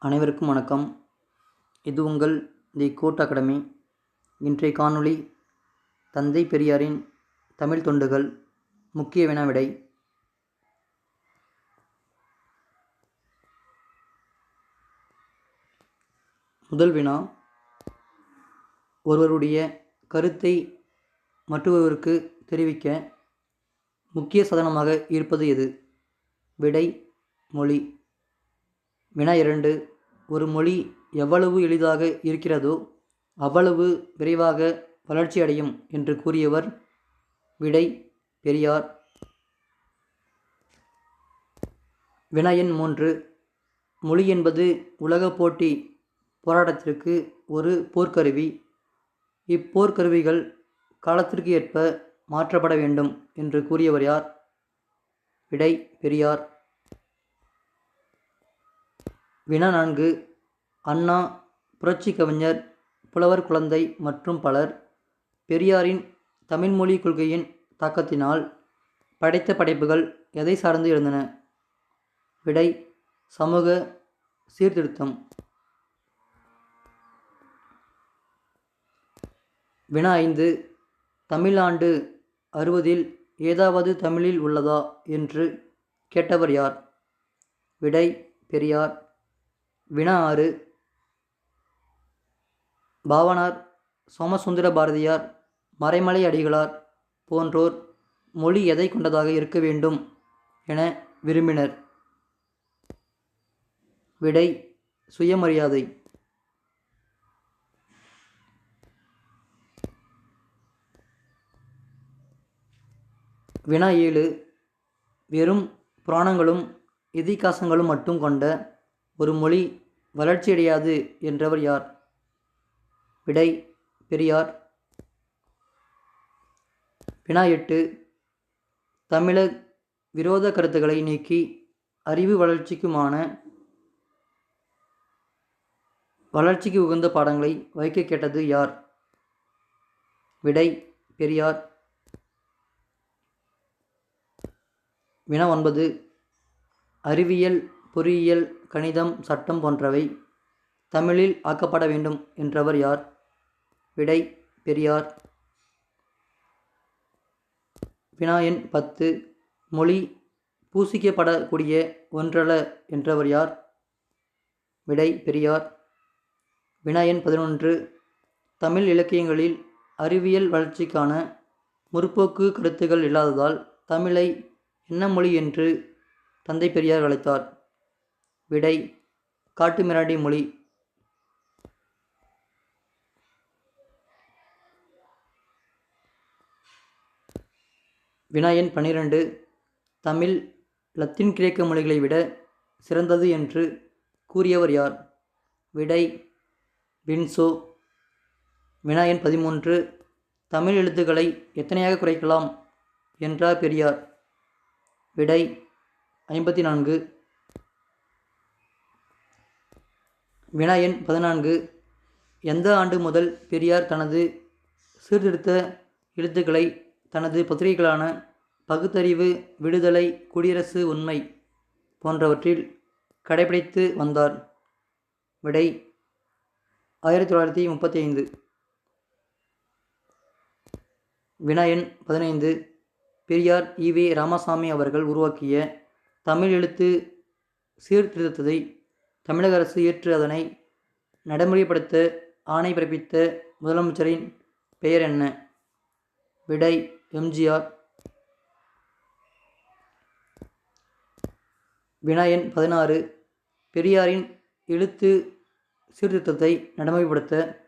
அனைவருக்கும் வணக்கம். இது உங்கள் தி கோட் அகாடமி. இன்றைய காணொளி தந்தை பெரியாரின் தமிழ் தொண்டுகள் முக்கிய வினா விடை முதல் வினா ஒருவருடைய கருத்தை மற்றொருவருக்கு தெரிவிக்க முக்கிய சாதனமாக இருப்பது எது? விடை மொழி. வினா இரண்டு ஒரு மொழி எவ்வளவு எளிதாக இருக்கிறதோ அவ்வளவு விரைவாக வளர்ச்சியடையும் என்று கூறியவர் விடை பெரியார். வினயன் மூன்று. மொழி என்பது உலக போட்டி போராட்டத்திற்கு ஒரு போர்க்கருவி. இப்போர்க்கருவிகள் காலத்திற்கு ஏற்ப மாற்றப்பட வேண்டும் என்று கூறியவர் யார்? விடை பெரியார். வினா நான்கு அண்ணா புரட்சி கவிஞர் புலவர் குழந்தை மற்றும் பலர் பெரியாரின் தமிழ்மொழி கொள்கையின் தாக்கத்தினால் படைத்த படைப்புகள் எதை சார்ந்து இருந்தன? விடை சமூக சீர்திருத்தம். வினா ஐந்து தமிழாண்டு அறுபதில் ஏதாவது தமிழில் உள்ளதா? என்று கேட்டவர் யார்? விடை பெரியார். வினா ஆறு பாவனார் சோமசுந்தர பாரதியார் மறைமலை அடிகளார் போன்றோர் மொழி எதை கொண்டதாக இருக்க வேண்டும் என விரும்பினர். விடை சுயமரியாதை. வினா ஏழு வெறும் புராணங்களும் இதிகாசங்களும் மட்டும் கொண்ட ஒரு மொழி வளர்ச்சியடையாது என்றவர் யார்? விடை பெரியார். வினா எட்டு தமிழக விரோத கருத்துக்களை நீக்கி அறிவு வளர்ச்சிக்குமான வளர்ச்சிக்கு உகந்த பாடங்களை வைக்க கேட்டது யார்? விடை பெரியார். வினா ஒன்பது அறிவியல் பொறியியல் கணிதம் சட்டம் போன்றவை தமிழில் ஆக்கப்பட வேண்டும் என்றவர் யார்? விடை பெரியார். வினா எண் பத்து. மொழி பூசிக்கப்படக்கூடிய ஒன்றல்ல என்றவர் யார்? விடை பெரியார். வினா எண் பதினொன்று. தமிழ் இலக்கியங்களில் அறிவியல் வளர்ச்சிக்கான முற்போக்கு கருத்துகள் இல்லாததால் தமிழை என்ன மொழி என்று தந்தை பெரியார் அழைத்தார்? விடை காட்டுமிராண்டி மொழி. வினா எண் பன்னிரண்டு தமிழ் லத்தீன் கிரேக்க மொழிகளை விட சிறந்தது என்று கூறியவர் யார்? விடை வின்சோ. வினா எண் பதிமூன்று தமிழ் எழுத்துக்களை எத்தனையாக குறைக்கலாம்? என்றார் பெரியார். விடை ஐம்பத்தி நான்கு வினா எண் பதினான்கு. எந்த ஆண்டு முதல் பெரியார் தனது சீர்திருத்த எழுத்துக்களை தனது பத்திரிகைகளான பகுத்தறிவு விடுதலை குடியரசு உண்மை போன்றவற்றில் கடைபிடித்து வந்தார். விடை ஆயிரத்தி தொள்ளாயிரத்தி முப்பத்தி ஐந்து வினா எண் பதினைந்து. பெரியார் ஈவே ராமசாமி அவர்கள் உருவாக்கிய தமிழ் எழுத்து சீர்திருத்தத்தை தமிழக அரசு ஏற்று அதனை நடைமுறைப்படுத்த ஆணை பிறப்பித்த முதலமைச்சரின் பெயர் என்ன? விடை எம்ஜிஆர். வினா எண் பதினாறு. பெரியாரின் எழுத்து சீர்திருத்தத்தை நடைமுறைப்படுத்த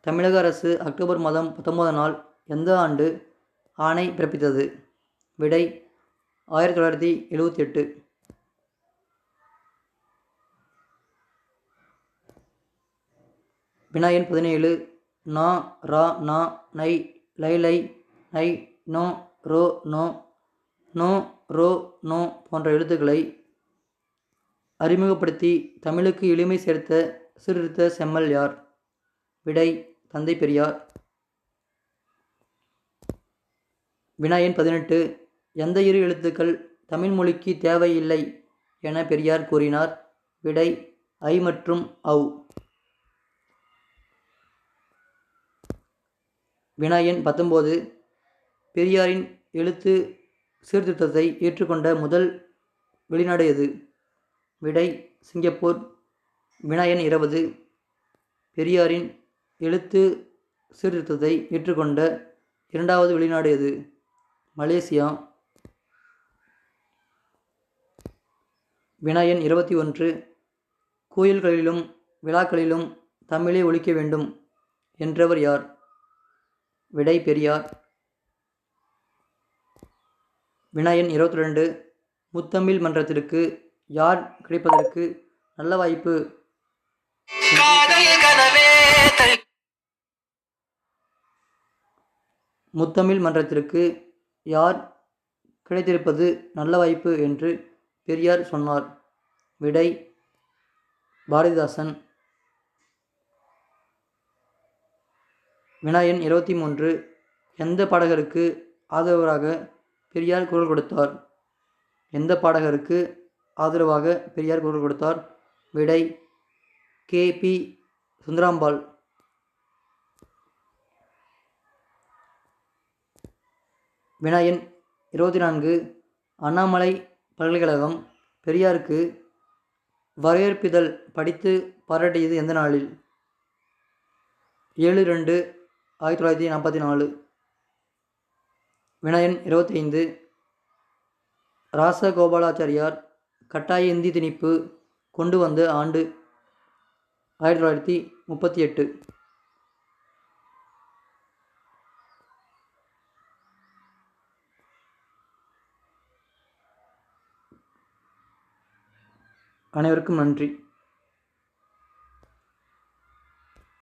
தமிழக அரசு அக்டோபர் மாதம் பத்தொன்பது நாள் எந்த ஆண்டு ஆணை பிறப்பித்தது? விடை ஆயிரத்தி தொள்ளாயிரத்தி எழுபத்தி எட்டு. வினா எண் பதினேழு நா ரா நா நை லை லை நை நோ ரோ நோ நோ ரோ நோ போன்ற எழுத்துக்களை அறிமுகப்படுத்தி தமிழுக்கு எளிமை சேர்த்த சீர்திருத்த செம்மல் யார்? விடை தந்தை பெரியார். வினா எண் பதினெட்டு எந்த இரு எழுத்துக்கள் தமிழ் மொழிக்கு தேவையில்லை என பெரியார் கூறினார்? விடை ஐ மற்றும் அவ் வினா எண் பத்தொம்போது பெரியாரின் எழுத்து சீர்திருத்தத்தை ஏற்றுக்கொண்ட முதல் வெளிநாடு எது? விடை சிங்கப்பூர். வினா எண் இருபது பெரியாரின் எழுத்து சீர்திருத்தத்தை ஏற்றுக்கொண்ட இரண்டாவது வெளிநாடு எது? மலேசியா. வினா எண் இருபத்தி ஒன்று கோயில்களிலும் விழாக்களிலும் தமிழே ஒழிக்க வேண்டும் என்றவர் யார்? விடை பெரியார். வினயன் இருபத்தி ரெண்டு முத்தமிழ் மன்றத்திற்கு யார் கிடைப்பதற்கு நல்ல வாய்ப்பு? முத்தமிழ் மன்றத்திற்கு யார் கிடைத்திருப்பது நல்ல வாய்ப்பு? என்று பெரியார் சொன்னார். விடை பாரதிதாசன். வினா எண் இருபத்தி மூன்று. எந்த பாடகருக்கு ஆதரவராக பெரியார் குரல் கொடுத்தார்? எந்த பாடகருக்கு ஆதரவாக பெரியார் குரல் கொடுத்தார்? விடை கே பி சுந்தராம்பாள். வினா எண் இருபத்தி நான்கு. அண்ணாமலை பல்கலைக்கழகம் பெரியாருக்கு வரவேற்பிதழ் படித்து பாராட்டியது எந்த நாளில்? ஏழு ரெண்டு ஆயிரத்தி தொள்ளாயிரத்தி நாற்பத்தி நாலு. வினயன் இருபத்தைந்து. ராசகோபாலாச்சாரியார் கட்டாய இந்தி திணிப்பு கொண்டு வந்த ஆண்டு ஆயிரத்தி தொள்ளாயிரத்தி முப்பத்தி எட்டு. அனைவருக்கும் நன்றி.